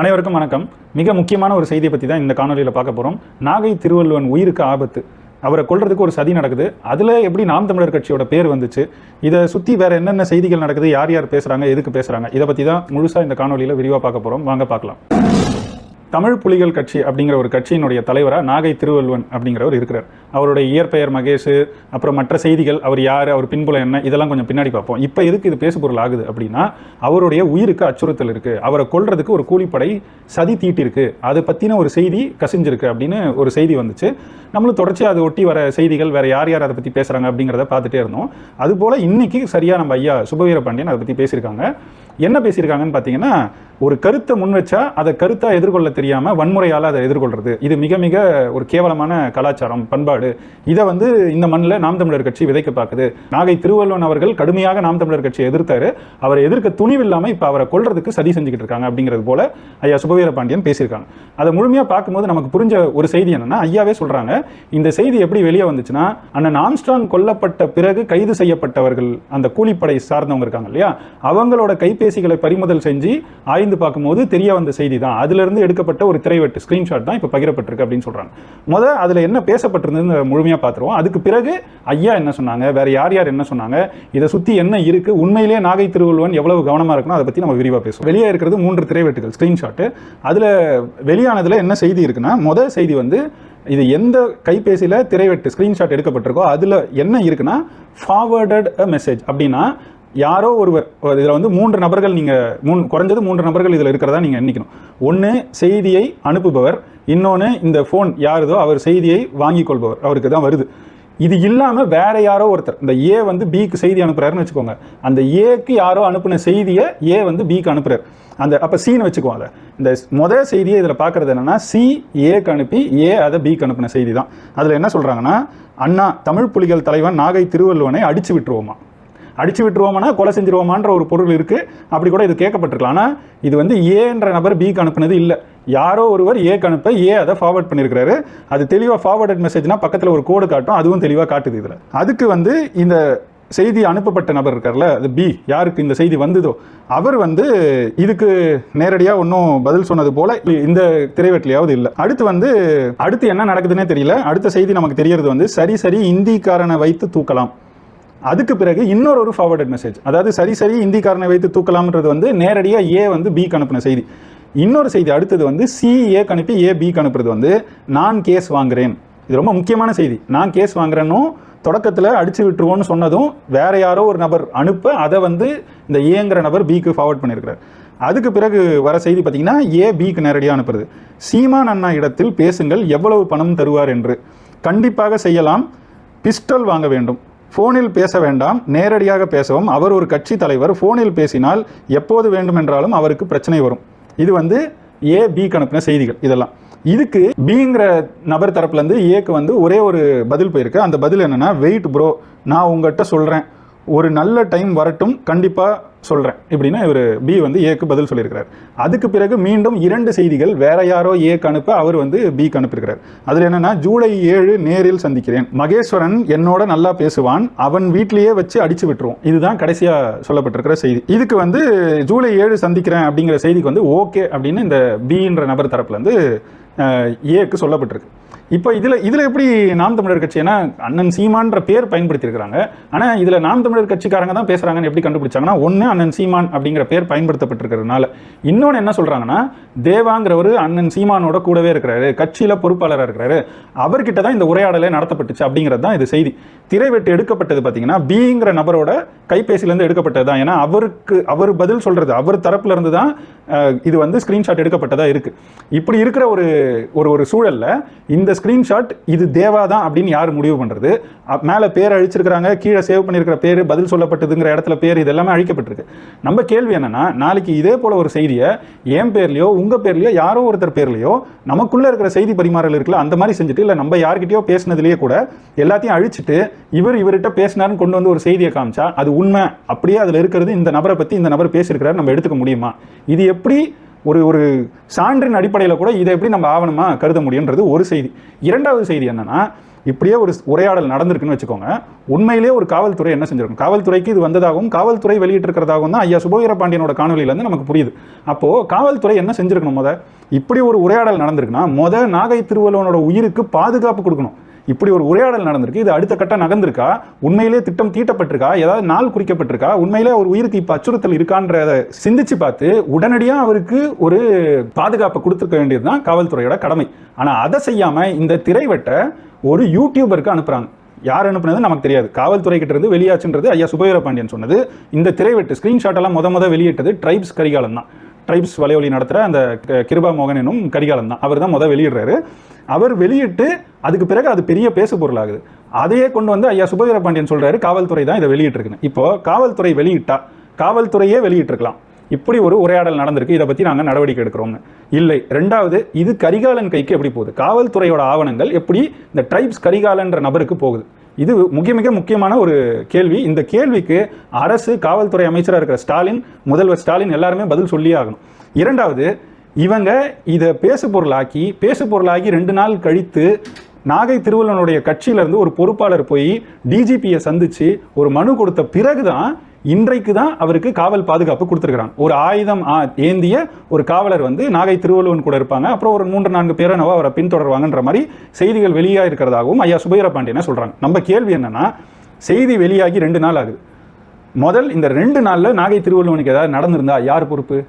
அனைவருக்கும் வணக்கம். மிக முக்கியமான ஒரு செய்தியை பற்றி தான் இந்த காணொலியில் பார்க்க போகிறோம் நாகை திருவள்ளுவன் உயிருக்கு ஆபத்து. அவரை கொள்றதுக்கு ஒரு சதி நடக்குது. அதில் எப்படி நாம் தமிழர் கட்சியோட பேர் வந்துச்சு? இதை சுற்றி வேறு என்னென்ன செய்திகள் நடக்குது? யார் யார் பேசுகிறாங்க எதுக்கு பேசுகிறாங்க இதை பற்றி தான் முழுசாக இந்த காணொலியில் விரிவாக பார்க்க போகிறோம் வாங்க பார்க்கலாம். தமிழ் புலிகள் கட்சி அப்படிங்கிற ஒரு கட்சியினுடைய தலைவராக நாகை திருவள்ளுவன் அப்படிங்கிறவர் இருக்கிறார். அவருடைய இயற்பெயர் மகேஷ் அப்புறம் மற்ற செய்திகள் அவர் யார் அவர் பின்புலம் என்ன இதெல்லாம் கொஞ்சம் பின்னாடி பார்ப்போம். இப்போ எதுக்கு இது பேசுபொருள் ஆகுது அப்படின்னா அவருடைய உயிருக்கு அச்சுறுத்தல் இருக்குது அவரை கொள்றதுக்கு ஒரு கூலிப்படை சதி தீட்டிருக்கு. அதை பற்றின ஒரு செய்தி கசிஞ்சிருக்கு அப்படின்னு ஒரு செய்தி வந்துச்சு. நம்மளும் தொடர்ச்சியாக அதை ஒட்டி வர செய்திகள் வேற யார் யார் அதை பற்றி பேசுகிறாங்க அப்படிங்கிறத பார்த்துட்டே இருந்தோம். அதுபோல் இன்னைக்கு சரியாக நம்ம ஐயா சுபவீர பாண்டியன் அதை பற்றி பேசியிருக்காங்க. என்ன பேசியிருக்காங்கன்னு பார்த்தீங்கன்னா ஒரு கருத்தை முன் வச்சா அதை கருத்தாக எதிர்கொள்ள தெரியாமல் வன்முறையால் அதை எதிர்கொள்கிறது இது மிக மிக ஒரு கேவலமான கலாச்சாரம் பண்பாடு. இதை வந்து இந்த மண்ணில் நாம் தமிழர் கட்சி விதைக்க பார்க்குது நாகை திருவள்ளுவன் அவர்கள் கடுமையாக நாம் தமிழர் கட்சியை எதிர்த்தாரு. அவரை எதிர்க்க துணிவில்லாமல் இப்போ அவரை கொள்றதுக்கு சதி செஞ்சுக்கிட்டு இருக்காங்க அப்படிங்கிறது போல ஐயா சுபவீர பாண்டியன் பேசியிருக்காங்க. அதை முழுமையாக பார்க்கும்போது நமக்கு புரிஞ்ச ஒரு செய்தி என்னன்னா ஐயாவே சொல்கிறாங்க இந்த செய்தி எப்படி வெளியே வந்துச்சுன்னா அண்ணன் ஆம்ஸ்ட்ராங் கொல்லப்பட்ட பிறகு கைது செய்யப்பட்டவர்கள் அந்த கூலிப்படை சார்ந்தவங்க இருக்காங்க இல்லையா? அவங்களோட கைபேசிகளை பறிமுதல் செஞ்சு ஆய்ந்து பார்க்கும்போது தெரிய வந்த செய்தி தான். அதிலிருந்து எடுக்கப்பட்ட ஒரு திரைவெட்டு ஸ்கிரீன்ஷாட் தான் இப்போ பகிரப்பட்டிருக்கு அப்படின்னு சொல்கிறாங்க முதல் அதில் என்ன பேசப்பட்டிருந்தது முழுமையாக பார்த்துருவோம். அதுக்கு பிறகு ஐயா என்ன சொன்னாங்க வேற யார் யார் என்ன சொன்னாங்க இதை சுற்றி என்ன இருக்குது உண்மையிலேயே நாகை திருவள்ளுவன் எவ்வளவு கவனமாக இருக்கணும் அதை பற்றி நம்ம விரிவாக பேசுவோம். வெளியே இருக்கிறது மூன்று திரைவெட்டுகள் ஸ்கிரீன்ஷாட் அதில் வெளியானதில் என்ன செய்தி இருக்குன்னா முதல் செய்தி வந்து இது எந்த கைபேசியில் திரைவெட்டு ஸ்க்ரீன்ஷாட் எடுக்கப்பட்டிருக்கோ அதில் என்ன இருக்குன்னா ஃபார்வர்டட் அ மெசேஜ் அப்படின்னா யாரோ ஒருவர் இதில் வந்து மூன்று நபர்கள் நீங்கள் மூணு குறைஞ்சது மூன்று நபர்கள் இதில் இருக்கிறதா நீங்கள் எண்ணிக்கணும். ஒன்று செய்தியை அனுப்புபவர். இன்னொன்று இந்த ஃபோன் யாருதோ அவர் செய்தியை வாங்கிக் கொள்பவர். அவருக்கு தான் வருது. இது இல்லாமல் வேற யாரோ ஒருத்தர் இந்த ஏ வந்து பிக்கு செய்தி அனுப்புறாருன்னு வச்சுக்கோங்க. அந்த ஏக்கு யாரோ அனுப்பின செய்தியை ஏ வந்து பிக்கு அனுப்புறாரு. அந்த அப்போ சீன் வச்சுக்குவோம் அதை. இந்த முதல் செய்தியை இதில் பார்க்குறது என்னென்னா சி ஏக்கு அனுப்பி ஏ அதை பிக்கு அனுப்பின செய்தி தான். அதில் என்ன சொல்கிறாங்கன்னா அண்ணா தமிழ் புலிகள் தலைவன் நாகை திருவள்ளுவனை அடித்து விட்டுருவோமா? அடிச்சு விட்டுருவோமானா கொலை செஞ்சிருவோமான்ற ஒரு பொருள் இருக்குது அப்படி கூட இது கேட்கப்பட்டிருக்கலாம். ஆனால் இது வந்து ஏன்ற நபர் பிக்கு அனுப்புனது இல்லை. யாரோ ஒருவர் ஏக்கு அனுப்ப ஏ அதை ஃபார்வர்ட் பண்ணியிருக்கிறாரு அது தெளிவாக ஃபார்வர்டட் மெசேஜ்னா பக்கத்தில் ஒரு கோடு காட்டும் அதுவும் தெளிவாக காட்டுது இதில். அதுக்கு வந்து இந்த செய்தி அனுப்பப்பட்ட நபர் இருக்கார்ல அது பி யாருக்கு இந்த செய்தி வந்ததோ அவர் வந்து இதுக்கு நேரடியாக ஒன்றும் பதில் சொன்னது போல இந்த திரைவெட்டிலையாவது இல்லை. அடுத்து வந்து அடுத்து என்ன நடக்குதுன்னே தெரியல. அடுத்த செய்தி நமக்கு தெரியறது வந்து சரி சரி இந்திக்காரனை வைத்து தூக்கலாம். அதுக்கு பிறகு இன்னொரு ஒரு ஃபார்வர்டட் மெசேஜ் அதாவது சரி சரி இந்திக்காரனை வைத்து தூக்கலாம்ன்றது வந்து நேரடியாக ஏ வந்து பிக்கு அனுப்பின செய்தி. இன்னொரு செய்தி அடுத்தது வந்து சி ஏ அனுப்பி ஏ பிக்கு அனுப்புறது வந்து நான் கேஸ் வாங்குறேன். இது ரொம்ப முக்கியமான செய்தி. நான் கேஸ் வாங்குறேன்னும் தொடக்கத்தில் அடிச்சு விட்டுருவோன்னு சொன்னதும் வேற யாரோ ஒரு நபர் அனுப்ப அதை வந்து இந்த ஏங்கிற நபர் பிக்கு ஃபார்வர்ட் பண்ணியிருக்கிறார் அதுக்கு பிறகு வர செய்தி பார்த்தீங்கன்னா ஏ பிக்கு நேரடியாக அனுப்புறது. சீமான் அண்ணா இடத்தில் பேசுங்கள் எவ்வளவு பணம் தருவார் என்று. கண்டிப்பாக செய்யலாம். பிஸ்டல் வாங்க வேண்டும். ஃபோனில் பேச வேண்டாம். நேரடியாக பேசவும். அவர் ஒரு கட்சி தலைவர். ஃபோனில் பேசினால் எப்போது வேண்டுமென்றாலும் அவருக்கு பிரச்சனை வரும். இது வந்து ஏ பி அனுப்பின செய்திகள் இதெல்லாம். இதுக்கு பிங்கிற நபர் தரப்புலேருந்து ஏக்கு வந்து ஒரே ஒரு பதில் போயிருக்கு. அந்த பதில் என்னென்னா வெயிட் ப்ரோ நான் உங்கள்கிட்ட சொல்கிறேன் ஒரு நல்ல டைம் வரட்டும் கண்டிப்பாக சொல்கிறேன் இப்படின்னா இவர் பி வந்து ஏக்கு பதில் சொல்லியிருக்கிறார். அதுக்கு பிறகு மீண்டும் இரண்டு செய்திகள் வேற யாரோ ஏக்கு அனுப்ப அவர் வந்து பிக்கு அனுப்பியிருக்கிறார். அதில் என்னென்னா ஜூலை ஏழு நேரில் சந்திக்கிறேன். மகேஸ்வரன் என்னோட நல்லா பேசுவான். அவன் வீட்லேயே வச்சு அடிச்சு விட்டுருவோம். இதுதான் கடைசியாக சொல்லப்பட்டிருக்கிற செய்தி. இதுக்கு வந்து ஜூலை ஏழு சந்திக்கிறேன் அப்படிங்கிற செய்திக்கு வந்து ஓகே அப்படின்னு இந்த பின்ற நபர் தரப்புலேருந்து ஏக்கு சொல்லப்பட்டிருக்கு. இப்போ இதில் இதில் எப்படி நாம் தமிழர் கட்சி ஏன்னா அண்ணன் சீமான்ற பேர் பயன்படுத்தியிருக்கிறாங்க. ஆனால் இதில் நாம் தமிழர் கட்சிக்காரங்க தான் பேசுகிறாங்கன்னு எப்படி கண்டுபிடிச்சாங்கன்னா ஒன்று அண்ணன் சீமான் அப்படிங்கிற பேர் பயன்படுத்தப்பட்டிருக்கிறதுனால. இன்னொன்று என்ன சொல்கிறாங்கன்னா தேவாங்கிறவர் அண்ணன் சீமானோட கூடவே இருக்கிறாரு கட்சியில் பொறுப்பாளராக இருக்கிறாரு. அவர்கிட்ட தான் இந்த உரையாடலே நடத்தப்பட்டுச்சு அப்படிங்கிறது தான் இது செய்தி. திரைவெட்டு எடுக்கப்பட்டது பார்த்தீங்கன்னா பிங்கிற நபரோட கைபேசியிலேருந்து எடுக்கப்பட்டது தான். ஏன்னா அவருக்கு அவர் பதில் சொல்கிறது அவர் தரப்புலேருந்து தான் இது வந்து ஸ்க்ரீன்ஷாட் எடுக்கப்பட்டதாக இருக்குது இப்படி இருக்கிற ஒரு ஒரு ஒரு சூழல்ல இந்த ஸ்க்ரீன்ஷாட் இது தேவா தான் அப்படின்னு யார் முடிவு பண்ணுறது மேலே பேர் அழிச்சிருக்கிறாங்க கீழே சேவ் பண்ணியிருக்கிற பேர் பதில் சொல்லப்பட்டதுங்கிற இடத்துல பேர் இது எல்லாமே அழிக்கப்பட்டிருக்கு. நம்ம கேள்வி என்னென்னா நாளைக்கு இதே போல் ஒரு செய்தியை என் பேர்லையோ உங்கள் பேர்லையோ யாரோ ஒருத்தர் பேர்லையோ நமக்குள்ளே இருக்கிற செய்தி பரிமாறல் இருக்குல்ல அந்த மாதிரி செஞ்சுட்டு இல்லை நம்ம யார்கிட்டயோ பேசினதுலேயே கூட எல்லாத்தையும் அழிச்சிட்டு இவர் இவர்கிட்ட பேசினாருன்னு கொண்டு வந்து ஒரு செய்தியை காமிச்சா அது உண்மை. அப்படியே அதில் இருக்கிறது இந்த நபரை பற்றி இந்த நபர் பேசியிருக்கிறார் நம்ம எடுத்துக்க முடியுமா? இது எப்படி ஒரு ஒரு சான்றின் அடிப்படையில் கூட இதை எப்படி நம்ம ஆவணமா கருத முடியுன்றது ஒரு செய்தி. இரண்டாவது செய்தி என்னன்னா இப்படியே ஒரு உரையாடல் நடந்திருக்குன்னு வச்சுக்கோங்க. உண்மையிலேயே ஒரு காவல்துறை என்ன செஞ்சிருக்கும்? காவல்துறைக்கு இது வந்ததாகவும் காவல்துறை வெளியிட்டிருக்கிறதாகவும் தான் ஐயா சுபவீர பாண்டியனோட காணொலியிலேருந்து நமக்கு புரியுது. அப்போது காவல்துறை என்ன செஞ்சிருக்கணும் முத? இப்படி ஒரு உரையாடல் நடந்திருக்குன்னா முத நாகை திருவள்ளுவனோட உயிருக்கு பாதுகாப்பு கொடுக்கணும். இப்படி ஒரு உரையாடல் நடந்திருக்கு. இது அடுத்த கட்டம் நகர்ந்திருக்கா? உண்மையிலே திட்டம் தீட்டப்பட்டிருக்கா? ஏதாவது நாள் குறிக்கப்பட்டிருக்கா? உண்மையிலே ஒரு உயிருக்கு இப்போ அச்சுறுத்தல் இருக்கான்றத சிந்திச்சு பார்த்து உடனடியாக அவருக்கு ஒரு பாதுகாப்பை கொடுத்துருக்க வேண்டியது தான் காவல்துறையோட கடமை. ஆனால் அதை செய்யாமல் இந்த திரைவட்டை ஒரு யூடியூபருக்கு அனுப்புறாங்க. யார் அனுப்புனது நமக்கு தெரியாது. காவல்துறை கிட்ட இருந்து வெளியாச்சுன்றது ஐயா சுபவீர பாண்டியன் சொன்னது. இந்த திரைவெட்டு ஸ்கிரீன்ஷாட் எல்லாம் முத முத வெளியிட்டது ட்ரைப்ஸ் கரிகாலம் தான். ட்ரைப்ஸ் வலையொலி நடத்துகிற அந்த கிருபா மோகன் எனும் கரிகாலன் தான். அவர் தான் முதல் வெளியிடுறாரு. அவர் வெளியிட்டு அதுக்கு பிறகு அது பெரிய பேசு பொருளாகுது. அதையே கொண்டு வந்து ஐயா சுபவீர பாண்டியன் சொல்கிறாரு காவல்துறை தான் இதை வெளியிட்டிருக்குன்னு. இப்போ காவல்துறை வெளியிட்டா காவல்துறையே வெளியிட்டிருக்கலாம். இப்படி ஒரு உரையாடல் நடந்திருக்கு இதை பற்றி நாங்கள் நடவடிக்கை எடுக்கிறோம்னு. இல்லை ரெண்டாவது இது கரிகாலன் கைக்கு எப்படி போகுது? காவல்துறையோட ஆவணங்கள் எப்படி இந்த ட்ரைப்ஸ் கரிகாலன்ற நபருக்கு போகுது? இது மிக மிக முக்கியமான ஒரு கேள்வி. இந்த கேள்விக்கு அரசு காவல்துறை அமைச்சராக இருக்கிற ஸ்டாலின் முதல்வர் ஸ்டாலின் எல்லாருமே பதில் சொல்லியே ஆகணும். இரண்டாவது இவங்க இதை பேசு பொருளாக்கி பேசு பொருளாகி ரெண்டு நாள் கழித்து நாகை திருவள்ளனுடைய கட்சியிலேருந்து ஒரு பொறுப்பாளர் போய் டிஜிபியை சந்தித்து ஒரு மனு கொடுத்த பிறகு தான் இன்றைக்கு தான் அவருக்கு காவல் பாதுகாப்பு கொடுத்துருக்காங்க ஒரு ஆயுதம் ஆ- ஏந்திய ஒரு காவலர் வந்து நாகை திருவள்ளுவன் கூட இருப்பாங்க. அப்புறம் ஒரு மூன்று நான்கு பேரனவோ அவரை பின்தொடர்வாங்கன்ற மாதிரி செய்திகள் வெளியாக இருக்கிறதாகவும் ஐயா சுபீர பாண்டியனை சொல்கிறாங்க நம்ம கேள்வி என்னன்னா செய்தி வெளியாகி ரெண்டு நாள் ஆகுது. முதல் இந்த ரெண்டு நாளில் நாகை திருவள்ளுவனுக்கு ஏதாவது நடந்திருந்தா யார் பொறுப்பு?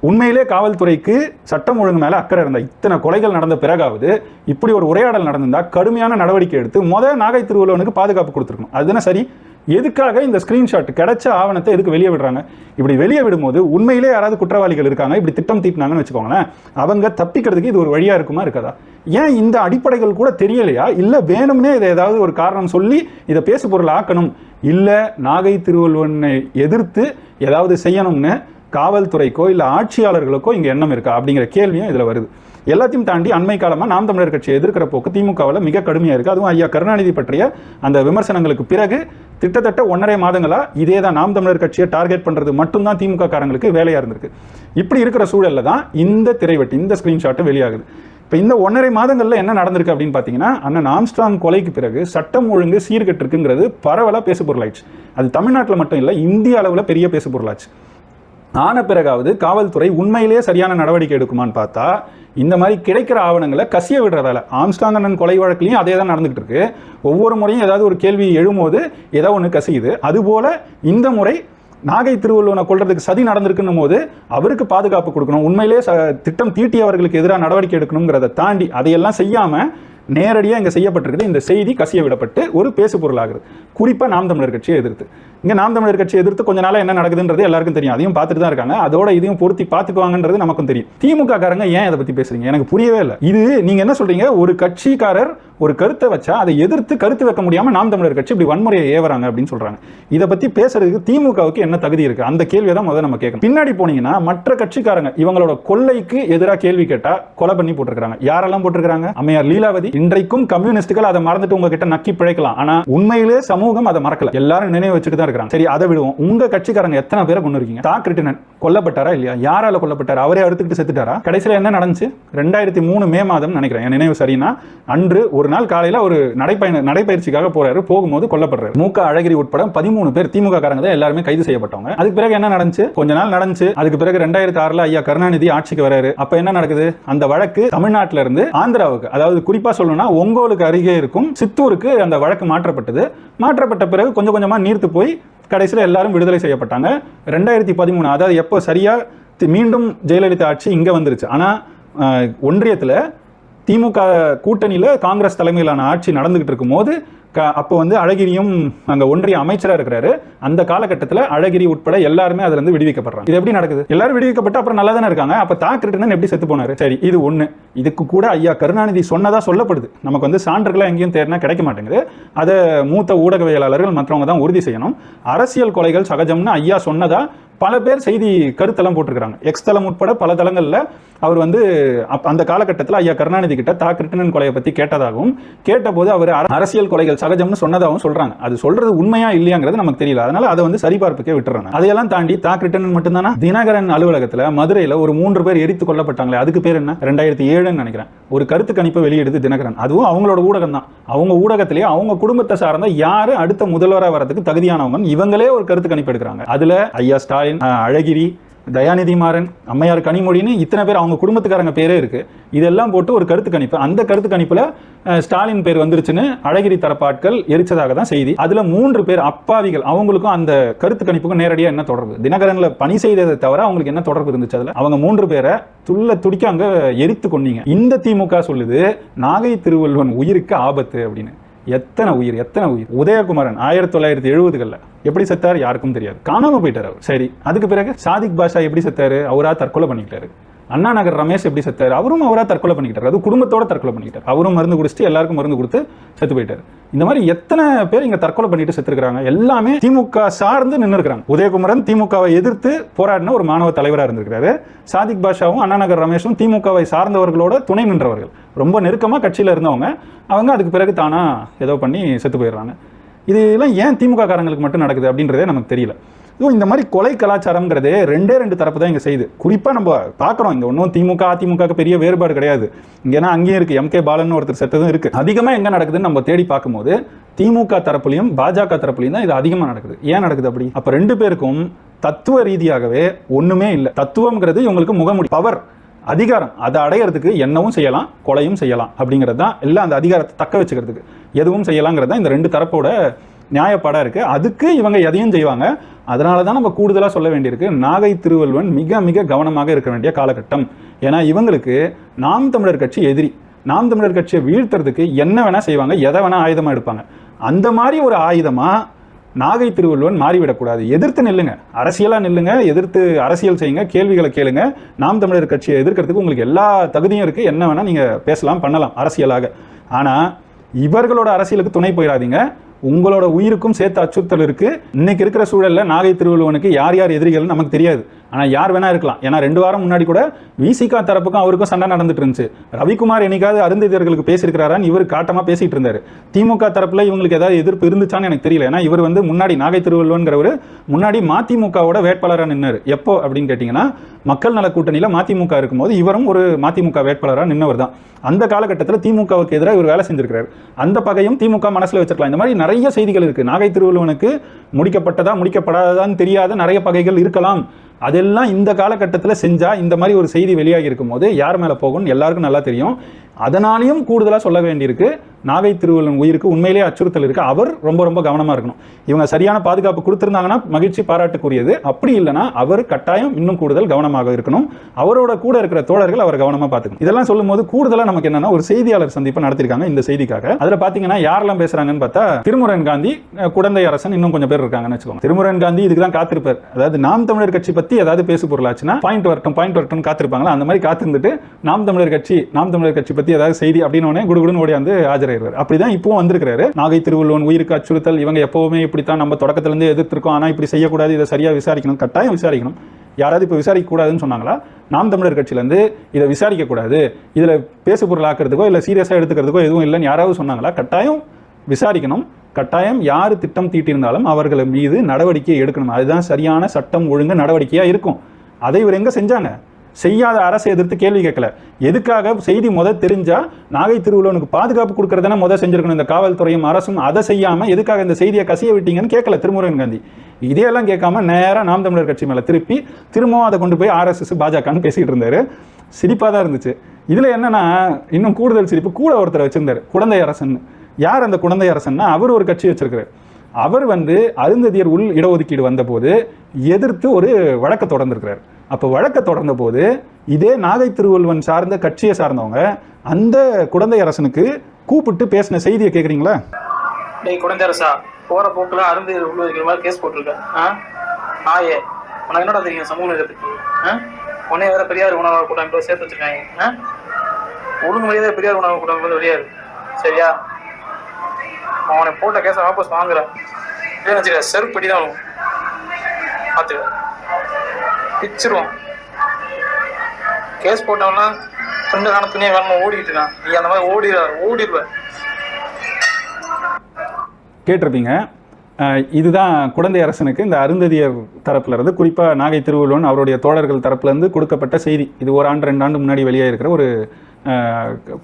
உண்மையிலே காவல்துறைக்கு சட்டம் ஒழுங்கு மேலே அக்கறை இருந்தால் இத்தனை கொலைகள் நடந்த பிறகாவது இப்படி ஒரு உரையாடல் நடந்திருந்தால் கடுமையான நடவடிக்கை எடுத்து முதல் நாகை திருவள்ளுவனுக்கு பாதுகாப்பு கொடுத்துருக்கணும். அதுதானே சரி? எதுக்காக இந்த ஸ்க்ரீன்ஷாட் கிடைச்ச ஆவணத்தை எதுக்கு வெளியே விடுறாங்க? இப்படி வெளியே விடும்போது உண்மையிலே யாராவது குற்றவாளிகள் இருக்காங்க இப்படி திட்டம் தீட்டினாங்கன்னு வச்சுக்கோங்களேன் அவங்க தப்பிக்கிறதுக்கு இது ஒரு வழியாக இருக்குமா இருக்காதா? ஏன் இந்த அடிப்படைகள் கூட தெரியலையா? இல்லை வேணும்னே இதை ஏதாவது ஒரு காரணம் சொல்லி இதை பேசு பொருள் ஆக்கணும்? இல்லை நாகை திருவள்ளுவனை எதிர்த்து ஏதாவது செய்யணும்னு காவல்துறைக்கோ இல்லை ஆட்சியாளர்களுக்கோ இங்கே எண்ணம் இருக்கா? அப்படிங்கிற கேள்வியும் இதில் வருது. எல்லாத்தையும் தாண்டி அண்மை காலமாக நாம் தமிழர் கட்சியை எதிர்க்கிற போக்கு திமுகவில் மிக கடுமையாக இருக்குது அதுவும் ஐயா கருணாநிதி பற்றிய அந்த விமர்சனங்களுக்கு பிறகு கிட்டத்தட்ட ஒன்றரை மாதங்களா இதே தான் நாம் தமிழர் கட்சியை டார்கெட் பண்ணுறது மட்டும்தான் திமுக காரங்களுக்கு வேலையாக இருந்திருக்கு. இப்படி இருக்கிற சூழல்ல தான் இந்த திரைவெட்டு இந்த ஸ்க்ரீன்ஷாட்டு வெளியாகுது. இப்போ இந்த ஒன்றரை மாதங்களில் என்ன நடந்திருக்கு அப்படின்னு பார்த்தீங்கன்னா அண்ணன் ஆம்ஸ்ட்ராங் கொலைக்கு பிறகு சட்டம் ஒழுங்கு சீர்கெட்டிருக்குங்கிறது பரவலாக பேசு பொருளாயிடுச்சு அது தமிழ்நாட்டில் மட்டும் இல்லை இந்திய அளவில் பெரிய பேசு பொருளாச்சு ஆன பிறகாவது காவல்துறை உண்மையிலேயே சரியான நடவடிக்கை எடுக்குமான்னு பார்த்தா இந்த மாதிரி கிடைக்கிற ஆவணங்களை கசிய விடுற வேலை கொலை வழக்குலையும் அதே தான் நடந்துகிட்டு இருக்கு. ஒவ்வொரு முறையும் ஏதாவது ஒரு கேள்வி எழும்போது ஏதோ ஒன்று கசியுது. அதுபோல இந்த முறை நாகை திருவள்ளுவனை கொள்றதுக்கு சதி நடந்திருக்குன்னும் போது அவருக்கு பாதுகாப்பு கொடுக்கணும். உண்மையிலே ச திட்டம் தீட்டியவர்களுக்கு எதிராக நடவடிக்கை எடுக்கணுங்கிறத தாண்டி அதையெல்லாம் செய்யாம நேரடியாக இங்கே செய்யப்பட்டிருக்குது. இந்த செய்தி கசிய விடப்பட்டு ஒரு பேசு பொருளாகுது குறிப்பாக நாம் தமிழர் கட்சியை எதிர்த்து. இங்கே நாம் தமிழர் கட்சி எதிர்த்து கொஞ்ச நாளாக என்ன நடக்குதுன்றது எல்லாருக்கும் தெரியும். அதையும் பார்த்துட்டு தான் இருக்காங்க. அதோட இதையும் பொருத்தி பார்த்துக்குவாங்கன்றது நமக்கும் தெரியும். திமுக காரங்க ஏன் இதை பற்றி பேசுறீங்க? எனக்கு புரியவே இல்லை. இது நீங்க என்ன சொல்றீங்க? ஒரு கட்சிக்காரர் ஒரு கருத்தை வச்சா அதை எதிர்த்து கருத்து வைக்க முடியாம நாம் தமிழர் கட்சி இப்படி வன்முறையை ஏவறாங்க அப்படின்னு சொல்றாங்க. இதை பத்தி பேசுறதுக்கு திமுகவுக்கு என்ன தகுதி இருக்கு? அந்த கேள்வியை தான் முதல்ல நம்ம கேட்கணும். பின்னாடி போனீங்கன்னா மற்ற கட்சிக்காரங்க இவங்களோட கொள்ளைக்கு எதிராக கேள்வி கேட்டா கொலை பண்ணி போட்டிருக்காங்க யாரெல்லாம் போட்டிருக்காங்க அம்மையார் லீலாவதி. இன்றைக்கும் கம்யூனிஸ்டுகள் அதை மறந்துட்டு உங்ககிட்ட நக்கி பிழைக்கலாம். ஆனால் உண்மையிலே சமூகம் அதை மறக்கல. எல்லாரும் நினைவு வச்சுட்டு தான் இருக்கிறாங்க சரி அதை விடுவோம். உங்க கட்சிக்காரங்க எத்தனை பேரை கொண்டு இருக்கீங்க தா கிருட்டினன் கொல்லப்பட்டாரா இல்லையா? யாரால கொல்லப்பட்டாரா? அவரே அறுத்துக்கிட்டு செத்துட்டாரா? கடைசியில் என்ன நடந்துச்சு? ரெண்டாயிரத்தி மூணு மே மாதம் நினைக்கிறேன். என் நினைவு சரினா அன்று ஒரு நாள் காலையில் ஒரு நடைப்பயண நடைப்பயிற்சிக்காக போறாரு. போகும்போது கொல்லப்படுறாரு. மூக்க அழகிரி உட்பட பதிமூணு பேர் திமுக காரங்க தான் எல்லாருமே கைது செய்யப்பட்டவங்க. அதுக்கு பிறகு என்ன நடந்துச்சு? கொஞ்ச நாள் நடந்துச்சு. அதுக்கு பிறகு ரெண்டாயிரத்தி ஆறுல ஐயா கருணாநிதி ஆட்சிக்கு வராரு. அப்ப என்ன நடக்குது? அந்த வழக்கு தமிழ்நாட்டில இருந்து ஆந்திராவுக்கு அதாவது குறிப்பா சொல்லணும்னா ஒங்கோலுக்கு அருகே இருக்கும் சித்தூருக்கு அந்த வழக்கு மாற்றப்பட்டது. மாற்றப்பட்ட பிறகு கொஞ்சம் கொஞ்சமா நீர்த்து போய் கடைசியில் எல்லாரும் விடுதலை செய்யப்பட்டாங்க. ரெண்டாயிரத்தி பதிமூணு அதாவது எப்போ சரியாக தி- மீண்டும் ஜெயலலிதா ஆட்சி இங்கே வந்துருச்சு. ஆனால் ஒன்றியத்தில் திமுக கூட்டணியில் காங்கிரஸ் தலைமையிலான ஆட்சி நடந்துகிட்டு இருக்கும்போது க அப்போ வந்து அழகிரியும் அங்கே ஒன்றிய அமைச்சராக இருக்கிறாரு. அந்த காலகட்டத்தில் அழகிரி உட்பட எல்லாருமே அதுலேருந்து விடுவிக்கப்படுறாங்க. இது எப்படி நடக்குது? எல்லாரும் விடுவிக்கப்பட்டு அப்புறம் நல்லா தானே இருக்காங்க. அப்போ தாக்கிட்டு எப்படி செத்து போனாரு? சரி இது ஒன்று இதுக்கு கூட ஐயா கருணாநிதி சொன்னதாக சொல்லப்படுது. நமக்கு வந்து சான்றுகளாக எங்கேயும் தேடினா கிடைக்க மாட்டேங்குது. அதை மூத்த ஊடகவியலாளர்கள் மற்றவங்க தான் உறுதி செய்யணும். அரசியல் கொலைகள் சகஜம்னு ஐயா சொன்னதா பல பேர் செய்தி கருத்தெல்லாம் போட்டிருக்கிறாங்க. எக்ஸ் தளம் உட்பட பல தளங்களில் அவர் வந்து அந்த காலகட்டத்தில் ஐயா கருணாநிதி கிட்ட தா கிருஷ்ணன் கொலையை பற்றி கேட்டதாகவும் கேட்டபோது அவர் அரசியல் கொலைகள் சகஜம்னு சொன்னதாகவும் சொல்கிறாங்க அது சொல்றது உண்மையா இல்லையாங்கிறது நமக்கு தெரியல. அதனால அதை வந்து சரிபார்ப்புக்கே விட்டுறாங்க. அதையெல்லாம் தாண்டி தா கிருஷ்ணன் மட்டும்தானா? தினகரன் அலுவலகத்தில் மதுரையில் ஒரு மூன்று பேர் எரித்து கொல்லப்பட்டாங்களே அதுக்கு பேர் என்ன? ரெண்டாயிரத்தி ஏழுன்னு நினைக்கிறேன். ஒரு கருத்து கணிப்பை வெளியிடுது தினகரன். அதுவும் அவங்களோட ஊடகம் தான் அவங்க ஊடகத்திலேயே அவங்க குடும்பத்தை சார்ந்த யார் அடுத்த முதல்வராக வரதுக்கு தகுதியானவங்க இவங்களே ஒரு கருத்து கணிப்பு எடுக்கிறாங்க. அதில் ஐயா ஸ்டாலின் ஸ்டாலின் அழகிரி தயாநிதி மாறன் அம்மையார் கனிமொழின்னு இத்தனை பேர் அவங்க குடும்பத்துக்காரங்க பேரே இருக்கு. இதெல்லாம் போட்டு ஒரு கருத்து கணிப்பு. அந்த கருத்து கணிப்புல ஸ்டாலின் பேர் வந்துருச்சுன்னு அழகிரி தரப்பாட்கள் எரிச்சதாக தான் செய்தி. அதுல மூன்று பேர் அப்பாவிகள் அவங்களுக்கும் அந்த கருத்து கணிப்புக்கும் நேரடியாக என்ன தொடர்பு? தினகரன்ல பணி செய்ததை தவிர அவங்களுக்கு என்ன தொடர்பு இருந்துச்சு அதுல? அவங்க மூன்று பேரை துள்ள துடிக்க அங்க எரித்து கொன்னீங்க. இந்த திமுக சொல்லுது நாகை திருவள்ளுவன் உயிருக்கு ஆபத்து அப்படின்னு. எத்தனை உயிர் எத்தனை உயிர்? உதயகுமாரன் ஆயிரத்தி தொள்ளாயிரத்தி எழுபதுகளில் எப்படி செத்தார் யாருக்கும் தெரியாது. காணாம போயிட்டார் அவர். சரி அதுக்கு பிறகு சாதிக் பாஷா எப்படி செத்தாரு? அவராக தற்கொலை பண்ணிக்கிட்டாரு. அண்ணா நகர் ரமேஷ் எப்படி செத்தார்? அவரும் அவராக தற்கொலை பண்ணிக்கிட்டார். அது குடும்பத்தோட தற்கொலை பண்ணிக்கிட்டார். அவரும் மருந்து குடிச்சிட்டு எல்லாருக்கும் மருந்து கொடுத்து செத்து போயிட்டார். இந்த மாதிரி எத்தனை பேர் இங்கே தற்கொலை பண்ணிட்டு செத்துருக்காங்க எல்லாமே திமுக சார்ந்து நின்று இருக்கிறாங்க. உதயகுமரன் திமுகவை எதிர்த்து போராடின ஒரு மாணவ தலைவராக இருந்திருக்கிறாரு. சாதிக் பாஷாவும் அண்ணா நகர் ரமேஷும் திமுகவை சார்ந்தவர்களோட துணை நின்றவர்கள். ரொம்ப நெருக்கமாக கட்சியில் இருந்தவங்க. அவங்க அதுக்கு பிறகு தானா ஏதோ பண்ணி செத்து போயிடுறாங்க. இதெல்லாம் ஏன் திமுக காரங்களுக்கு மட்டும் நடக்குது அப்படின்றதே நமக்கு தெரியல. ஸோ இந்த மாதிரி கொலை கலாச்சாரம்ங்கிறதே ரெண்டே ரெண்டு தரப்பு தான் இங்கே செய்யுது. குறிப்பாக நம்ம பார்க்குறோம் இங்கே ஒன்றும் திமுக அதிமுக பெரிய வேறுபாடு கிடையாது. இங்கேனா அங்கேயும் இருக்குது எம்கே பாலன் ஒருத்தர் செத்ததும் இருக்குது அதிகமாக எங்கே நடக்குதுன்னு நம்ம தேடி பார்க்கும்போது திமுக தரப்புலையும் பாஜக தரப்புலையும் தான் இது அதிகமாக நடக்குது. ஏன் நடக்குது அப்படி? அப்போ ரெண்டு பேருக்கும் தத்துவ ரீதியாகவே ஒன்றுமே இல்லை. தத்துவம்ங்கிறது இவங்களுக்கு முகமுடி பவர் அதிகாரம். அதை அடையிறதுக்கு என்னவும் செய்யலாம் கொலையும் செய்யலாம் அப்படிங்கிறது தான் எல்லாம் அந்த அதிகாரத்தை தக்க வச்சுக்கிறதுக்கு. எதுவும் செய்யலாங்கிறது தான் இந்த ரெண்டு தரப்போட நியாயப்பாடாக இருக்குது அதுக்கு இவங்க எதையும் செய்வாங்க. அதனால தான் நம்ம கூடுதலாக சொல்ல வேண்டியிருக்கு. நாகை திருவள்ளுவன் மிக மிக கவனமாக இருக்க வேண்டிய காலகட்டம். ஏன்னா இவங்களுக்கு நாம் தமிழர் கட்சி எதிரி. நாம் தமிழர் கட்சியை வீழ்த்துறதுக்கு என்ன வேணால் செய்வாங்க எதை வேணால் ஆயுதமாக எடுப்பாங்க. அந்த மாதிரி ஒரு ஆயுதமாக நாகை திருவள்ளுவன் மாறிவிடக்கூடாது எதிர்த்து நில்லுங்க. அரசியலாக நில்லுங்க. எதிர்த்து அரசியல் செய்யுங்க. கேள்விகளை கேளுங்க. நாம் தமிழர் கட்சியை எதிர்க்கிறதுக்கு உங்களுக்கு எல்லா தகுதியும் இருக்குது என்ன வேணால் நீங்கள் பேசலாம் பண்ணலாம் அரசியலாக. ஆனால் இவர்களோட அரசியலுக்கு துணை போயிடாதீங்க. உங்களோட உயிருக்கும் சேர்த்து அச்சுறுத்தல் இருக்கு. இன்னைக்கு இருக்கிற சூழல்ல நாகை திருவள்ளுவனுக்கு யார் யார் எதிரிகள் நமக்கு தெரியாது. ஆனால் யார் வேணா இருக்கலாம். ஏன்னா ரெண்டு வாரம் முன்னாடி கூட விசிகா தரப்புக்கும் அவருக்கும் சண்டை நடந்துட்டு இருந்துச்சு. ரவிக்குமார் என்னைக்காவது அருந்ததியர்களுக்கு பேசியிருக்கிறாரான்னு இவர் காட்டமாக பேசிட்டு இருந்தார். திமுக தரப்பில் இவங்களுக்கு ஏதாவது எதிர்ப்பு இருந்துச்சான்னு எனக்கு தெரியல. ஏன்னா இவர் வந்து முன்னாடி நாகை திருவள்ளுவன்கிறவர் முன்னாடி மதிமுகவோட வேட்பாளராக நின்னாரு. எப்போ அப்படின்னு கேட்டிங்கன்னா மக்கள் நல கூட்டணியில் மதிமுக இருக்கும்போது இவரும் ஒரு மதிமுக வேட்பாளராக நின்னவர் தான். அந்த காலகட்டத்தில் திமுகவுக்கு எதிராக இவர் வேலை செஞ்சிருக்கிறார். அந்த பகையும் திமுக மனசில் வச்சிருக்கலாம். இந்த மாதிரி நிறைய செய்திகள் இருக்குது நாகை திருவள்ளுவனுக்கு முடிக்கப்பட்டதா முடிக்கப்படாததான்னு தெரியாத நிறைய பகைகள் இருக்கலாம். அதெல்லாம் இந்த காலகட்டத்தில் செஞ்சால் இந்த மாதிரி ஒரு செய்தி வெளியாகி இருக்கும்போது யார் மேலே போகும்னு எல்லாருக்கும் நல்லா தெரியும். அதனாலையும் கூடுதலாக சொல்ல வேண்டியிருக்கு. நாகை திருவள்ளுவன் உயிருக்கு உண்மையிலேயே அச்சுறுத்தல் இருக்குது அவர் ரொம்ப ரொம்ப கவனமாக இருக்கணும். இவங்க சரியான பாதுகாப்பு கொடுத்துருந்தாங்கன்னா மகிழ்ச்சி பாராட்டுக்குரியது. அப்படி இல்லைன்னா அவர் கட்டாயம் இன்னும் கூடுதல் கவனமாக இருக்கணும். அவரோட கூட இருக்கிற தோழர்கள் அவர் கவனமாக பார்த்துக்கணும். இதெல்லாம் சொல்லும்போது கூடுதலாக நமக்கு என்னன்னா ஒரு செய்தியாளர் சந்திப்பு நடத்திருக்காங்க இந்த செய்திக்காக. அதில் பார்த்தீங்கன்னா யாரெல்லாம் பேசுகிறாங்கன்னு பார்த்தா திருமுருகன் காந்தி குடந்தை அரசன் இன்னும் கொஞ்சம் பேர் இருக்காங்கன்னு வச்சுக்கோங்க. திருமுருகன் காந்தி இதுக்கு தான் காத்திருப்பார். அதாவது நாம் தமிழர் கட்சி பற்றி ஏதாவது பேசு பொருளாச்சுன்னா பாயிண்ட் வரட்டும் பாயிண்ட் வரட்டும் காத்திருப்பாங்களா? அந்த மாதிரி காத்திருந்துட்டு நாம் தமிழர் கட்சி நாம் தமிழர் கட்சி பத்தி ஏதாவது செய்தி அப்படின்னு உடனே குடுகுடுன்னு ஓடியாந்து ஆஜராயிருவார். அப்படிதான் இப்பவும் வந்திருக்கிறாரு. நாகை திருவள்ளுவன் உயிருக்கு அச்சுறுத்தல் இவங்க எப்பவுமே இப்படித்தான் நம்ம தொடக்கத்திலிருந்து எதிர்த்திருக்கோம். ஆனா இப்படி செய்யக்கூடாது இதை சரியா விசாரிக்கணும் கட்டாயம் விசாரிக்கணும். யாராவது இப்போ விசாரிக்க கூடாதுன்னு சொன்னாங்களா? நாம் தமிழர் கட்சியிலேருந்து இதை விசாரிக்க கூடாது இதில் பேசு பொருள் ஆக்கிறதுக்கோ இல்லை சீரியஸாக எடுத்துக்கிறதுக்கோ எதுவும் இல்லைன்னு யாராவது சொன்னாங்களா? கட்டாயம் விசாரிக்கணும். கட்டாயம் யார் திட்டம் தீட்டியிருந்தாலும் அவர்கள் மீது நடவடிக்கை எடுக்கணும். அதுதான் சரியான சட்டம் ஒழுங்கு நடவடிக்கையாக இருக்கும். அதை இவர் எங்கே செஞ்சாங்க? செய்யாத அரசை எதிர்த்து கேள்வி கேட்கல. எதுக்காக செய்தி முத தெரிஞ்சா நாகை திருவள்ளுவனுக்கு பாதுகாப்பு கொடுக்கறதுனா முத செஞ்சிருக்கணும். இந்த காவல்துறையும் அரசும் அதை செய்யாம எதுக்காக இந்த செய்தியை கசிய விட்டீங்கன்னு கேட்கல திருமுருகன் காந்தி. இதையெல்லாம் கேட்காம நேராக நாம் தமிழர் கட்சி மேல திருப்பி திரும்பவும் அதை கொண்டு போய் ஆர்எஸ்எஸ் பாஜகன்னு பேசிட்டு இருந்தாரு. சிரிப்பா தான் இருந்துச்சு. இதுல என்னன்னா இன்னும் கூடுதல் சிரிப்பு கூட ஒருத்தர் வச்சிருந்தாரு. குழந்தை அரசன். யார் அந்த குழந்தை அரசன்னா அவர் ஒரு கட்சி வச்சிருக்காரு அவர் வந்து அருந்ததியர் உள் இடஒதுக்கீடு வந்தபோது எதிர்த்து ஒரு வழக்கை தொடர்ந்துருக்கிறார். அப்போ வழக்கை தொடர்ந்த போது இதே நாகை திருவள்ளுவன் சார்ந்த கட்சியை சார்ந்தவங்க அந்த குழந்தை அரசனுக்கு கூப்பிட்டு பேசின செய்தியை கேட்குறீங்களா டேய் குழந்தரசா போற போக்குல அருந்து உள்ள மாதிரி கேஸ் போட்டிருக்கேன் ஆ? ஆயே உனக்கு என்னடா தெரியும் சமூக நிலத்துக்கு ஆ? உன்னை வேற பெரியார் உணவு கூட்டம் சேர்த்து வச்சிருக்காங்க. ஆ? ஒழுங்கு மரியாதை பெரியார் உணவு கூட்டம் வெளியாரு சரியா? அவனை போட்ட கேஸை வாபஸ் வாங்குறேன் இல்லைன்னு வச்சுக்க செருப்படி தான் பார்த்துக்க பிச்சிருவான். கேஸ் போட்டவன்லாம் ரெண்டு காண வேணும் ஓடிக்கிட்டு ஓடிட்டு இருக்கான். நீ அந்த மாதிரி ஓடிடுவ ஓடிடுவ. கேட்டிருப்பீங்க. இதுதான் குழந்தை அரசனுக்கு இந்த அருந்ததியர் தரப்புல இருந்து குறிப்பாக நாகை திருவள்ளுவன் அவருடைய தோழர்கள் தரப்புலேருந்து கொடுக்கப்பட்ட செய்தி. இது ஒரு ஆண்டு ரெண்டு ஆண்டு முன்னாடி வெளியே இருக்கிற ஒரு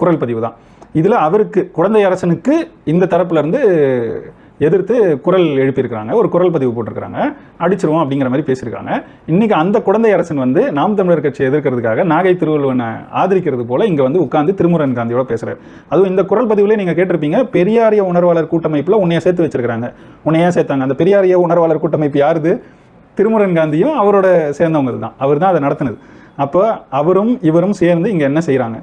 குரல் பதிவு தான். இதில் அவருக்கு குழந்தை அரசனுக்கு இந்த தரப்புலேருந்து எதிர்த்து குரல் எழுப்பியிருக்கிறாங்க. ஒரு குரல் பதிவு போட்டிருக்கிறாங்க. அடிச்சிருவோம் அப்படிங்கிற மாதிரி பேசியிருக்காங்க. இன்றைக்கி அந்த குழந்தை அரசன் வந்து நாம் தமிழர் கட்சியை எதிர்க்கிறதுக்காக நாகை திருவள்ளுவனை ஆதரிக்கிறது போல் இங்கே வந்து உட்காந்து திருமுருகன் காந்தியோட பேசுகிறார் அதுவும் இந்த குரல் பதிவிலே நீங்கள் கேட்டிருப்பீங்க பெரியாரிய உணர்வாளர் கூட்டமைப்பில் உன்னைய சேர்த்து வச்சிருக்கிறாங்க. உன்னையே சேர்த்தாங்க? அந்த பெரியாரிய உணர்வாளர் கூட்டமைப்பு யாருது? திருமுருகன் காந்தியும் அவரோட சேர்ந்தவங்க தான். அவர் தான் அதை நடத்தினது. அப்போ அவரும் இவரும் சேர்ந்து இங்கே என்ன செய்கிறாங்க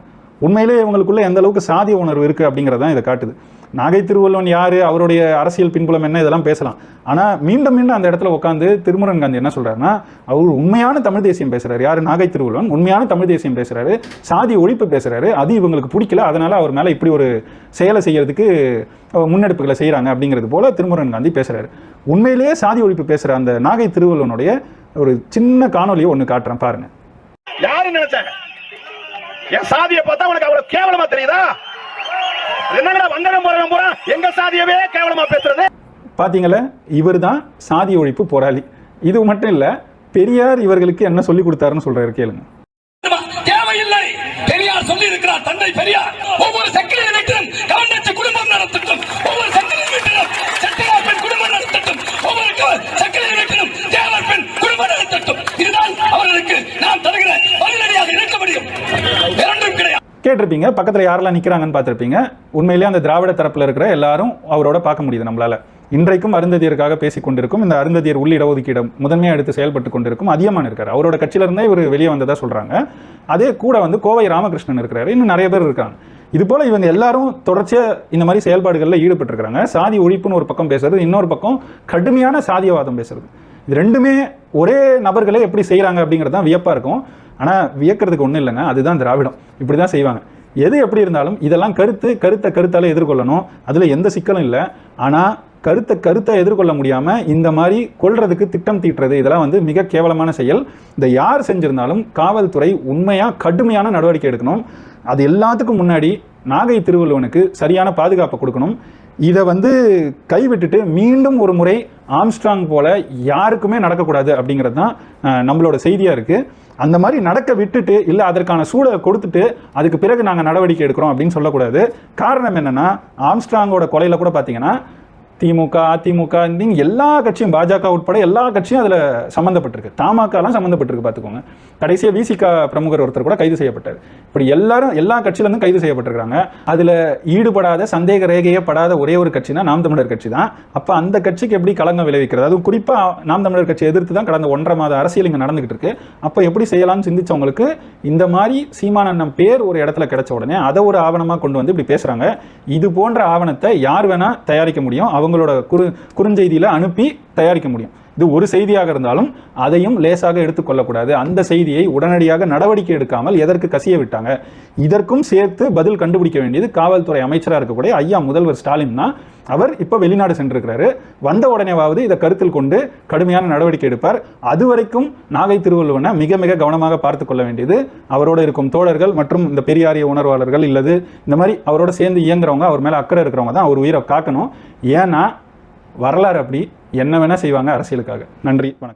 உண்மையிலே இவங்களுக்குள்ளே எந்த அளவுக்கு சாதி உணர்வு இருக்குது அப்படிங்கிறது தான் இதை காட்டுது. நாகை திருவள்ளுவன் யார் அவருடைய அரசியல் பின்புலம் என்ன இதெல்லாம் பேசலாம். ஆனால் மீண்டும் மீண்டும் அந்த இடத்துல உட்காந்து திருமுருகன் காந்தி என்ன சொல்கிறாருன்னா அவர் உண்மையான தமிழ் தேசியம் பேசுகிறார் யார்? நாகை திருவள்ளுவன். உண்மையான தமிழ் தேசியம் பேசுகிறாரு சாதி ஒழிப்பு பேசுகிறாரு அது இவங்களுக்கு பிடிக்கல. அதனால் அவர் மேலே இப்படி ஒரு செயலை செய்கிறதுக்கு முன்னெடுப்புகளை செய்கிறாங்க அப்படிங்கிறது போல திருமுருகன் காந்தி பேசுகிறாரு உண்மையிலேயே சாதி ஒழிப்பு பேசுகிற அந்த நாகை திருவள்ளுவனுடைய ஒரு சின்ன காணொலியை ஒன்று காட்டுறேன் பாருங்கள் யாரு நினைச்சாங்க? என் சாதியை பார்த்தா உனக்கு அவ்வளவு கேவலமா தெரியுதா? என்னங்கடா வந்தனம் போறவன் பூரா எங்க சாதியவே கேவலமா பேசுறது? பாத்தீங்களா? இவர் தான் சாதி ஒழிப்பு போராளி. இது மட்டும் இல்ல பெரியார் இவர்களுக்கு என்ன சொல்லி கொடுத்தாருன்னு சொல்றாரு கேளுங்க. தேவையில்லை. பெரியார் சொல்லி இருக்கிறார் தந்தை பெரியார். ஒவ்வொரு கேட்டிருப்பீங்க. பக்கத்தில் யாரெல்லாம் நிக்கிறாங்கன்னு பார்த்துருப்பீங்க. உண்மையிலேயே அந்த திராவிட தரப்பில் இருக்கிற எல்லாரும் அவரோட பார்க்க முடியுது நம்மளால. இன்றைக்கும் அருந்ததியருக்காக பேசிக் கொண்டிருக்கும் இந்த அருந்ததியர் உள் இடஒதுக்கீடம் முதன்மையாக எடுத்து செயல்பட்டு கொண்டிருக்கும் அதிகமான இருக்கார். அவரோட கட்சியில இருந்தே இவர் வெளியே வந்ததாக சொல்கிறாங்க அதே கூட வந்து கோவை ராமகிருஷ்ணன் இருக்கிறாரு. இன்னும் நிறைய பேர் இருக்காங்க. இது போல் இவங்க எல்லாரும் தொடர்ச்சியாக இந்த மாதிரி செயல்பாடுகளில் ஈடுபட்டிருக்கிறாங்க. சாதி ஒழிப்புன்னு ஒரு பக்கம் பேசுறது இன்னொரு பக்கம் கடுமையான சாதியவாதம் பேசுறது. இது ரெண்டுமே ஒரே நபர்களே எப்படி செய்கிறாங்க அப்படிங்கிறது தான் வியப்பாக இருக்கும். ஆனால் வியக்கிறதுக்கு ஒன்றும் இல்லைங்க. அதுதான் திராவிடம். இப்படி தான் செய்வாங்க. எது எப்படி இருந்தாலும் இதெல்லாம் கருத்து கருத்தை கருத்தால் எதிர்கொள்ளணும். அதில் எந்த சிக்கலும் இல்லை. ஆனால் கருத்தை கருத்தை எதிர்கொள்ள முடியாமல் இந்த மாதிரி கொள்றதுக்கு திட்டம் தீட்டுறது இதெல்லாம் வந்து மிக கேவலமான செயல். இந்த யார் செஞ்சிருந்தாலும் காவல்துறை உண்மையாக கடுமையான நடவடிக்கை எடுக்கணும். அது எல்லாத்துக்கும் முன்னாடி நாகை திருவள்ளுவனுக்கு சரியான பாதுகாப்பை கொடுக்கணும். இதை வந்து கைவிட்டுட்டு மீண்டும் ஒரு முறை ஆம்ஸ்ட்ராங் போல யாருக்குமே நடக்கக்கூடாது அப்படிங்கிறது தான் நம்மளோட செய்தியாக இருக்குது அந்த மாதிரி நடக்க விட்டுட்டு இல்லை அதற்கான சூழலை கொடுத்துட்டு அதுக்கு பிறகு நாங்கள் நடவடிக்கை எடுக்கிறோம் அப்படின்னு சொல்லக்கூடாது. காரணம் என்னன்னா ஆம்ஸ்ட்ராங்கோட கொலையில கூட பார்த்தீங்கன்னா திமுக அதிமுக இந்த எல்லா கட்சியும் பாஜக உட்பட எல்லா கட்சியும் அதில் சம்மந்தப்பட்டிருக்கு தமாகலாம் சம்மந்தப்பட்டிருக்கு பார்த்துக்கோங்க கடைசியாக விசிக பிரமுகர் ஒருத்தர் கூட கைது செய்யப்பட்டார். இப்படி எல்லாரும் எல்லா கட்சியிலேருந்தும் கைது செய்யப்பட்டிருக்காங்க அதில் ஈடுபடாத சந்தேக ரேகையே படாத ஒரே ஒரு கட்சினா நாம் தமிழர் கட்சி தான். அப்போ அந்த கட்சிக்கு எப்படி களங்கம் விளைவிக்கிறது? அதுவும் குறிப்பாக நாம் தமிழர் கட்சி எதிர்த்து தான் கடந்த ஒன்றரை மாத அரசியல் இங்கே நடந்துகிட்டு இருக்கு. அப்போ எப்படி செய்யலாம்னு சிந்திச்சவங்களுக்கு இந்த மாதிரி சீமானண்ணம் பேர் ஒரு இடத்துல கிடைச்ச உடனே அதை ஒரு ஆவணமாக கொண்டு வந்து இப்படி பேசுகிறாங்க இது போன்ற ஆவணத்தை யார் வேணால் தயாரிக்க முடியும். அவங்க அவங்களோட குறு குறுஞ்செய்தியில் அனுப்பி தயாரிக்க முடியும். இது ஒரு செய்தியாக இருந்தாலும் அதையும் லேசாக எடுத்துக்கொள்ளக்கூடாது அந்த செய்தியை உடனடியாக நடவடிக்கை எடுக்காமல் எதற்கு கசிய விட்டாங்க? இதற்கும் சேர்த்து பதில் கண்டுபிடிக்க வேண்டியது காவல்துறை அமைச்சராக இருக்கக்கூடிய ஐயா முதல்வர் ஸ்டாலின் தான். அவர் இப்போ வெளிநாடு சென்றிருக்கிறாரு. வந்த உடனேவாவது இதை கருத்தில் கொண்டு கடுமையான நடவடிக்கை எடுப்பார். அது வரைக்கும் நாகை திருவள்ளுவனை மிக மிக கவனமாக பார்த்து கொள்ள வேண்டியது அவரோட இருக்கும் தோழர்கள் மற்றும் இந்த பெரியாரிய உணர்வாளர்கள் இல்லது இந்த மாதிரி அவரோட சேர்ந்து இயங்குறவங்க அவர் மேலே அக்கறை இருக்கிறவங்க தான் அவர் உயிரை காக்கணும். ஏன்னா வரலாறு அப்படி என்ன வேணால் செய்வாங்க அரசியலுக்காக. நன்றி வணக்கம்.